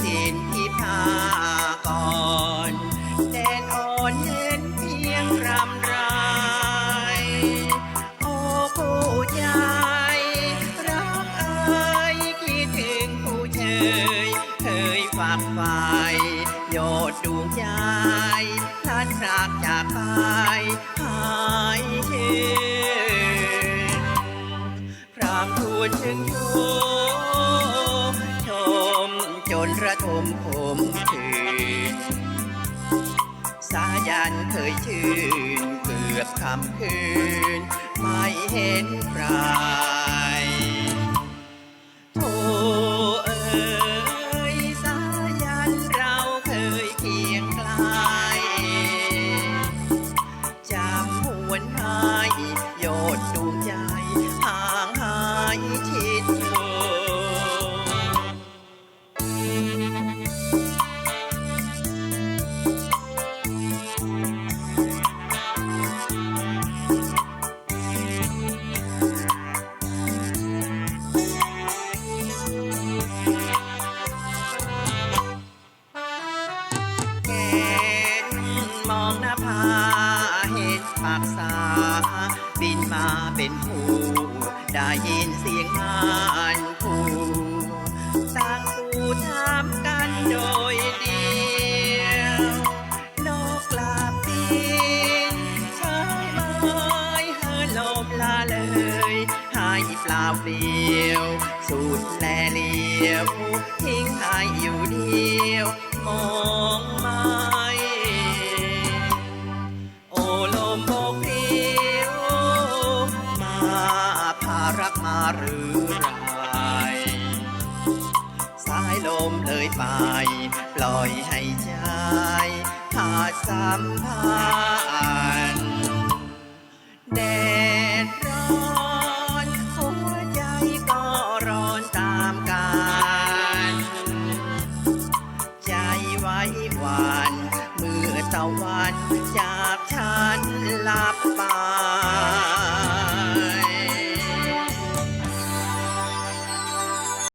สิ่งที่พากรแดนอ่อนเน้นเพียงรำไรโอ้ผู้ยายรักเอ้ยคิดถึงผู้เชยเคยฝากฝ่โยดดวงใจท่านรักจากไปหายเห็นพระคุณจึงอยู่ ระทมขมขืนสายันเคยชื่น เกือบคำคืน ไม่เห็นใครา องน้าเห็นปากษาบินมาเป็นผู้ได้ยินเสียงงานผู้ต่างผู้ถามกันโดยเดียว นกลาบินใช้ไม้เฮินลมลาเลยหายเปล่าเปลี่ยวสูดแลเลียว ทิ้งให้อยู่เดียวมอง มโบกพริ้วมาพารักมาหรือไรสายลมเลยไป ปล่อยให้ใจขาดสัมพันธ์แดดร้อนหัวใจก็ร้อนตามกันใจไว้วัน สวรรค์จากฉันลับไป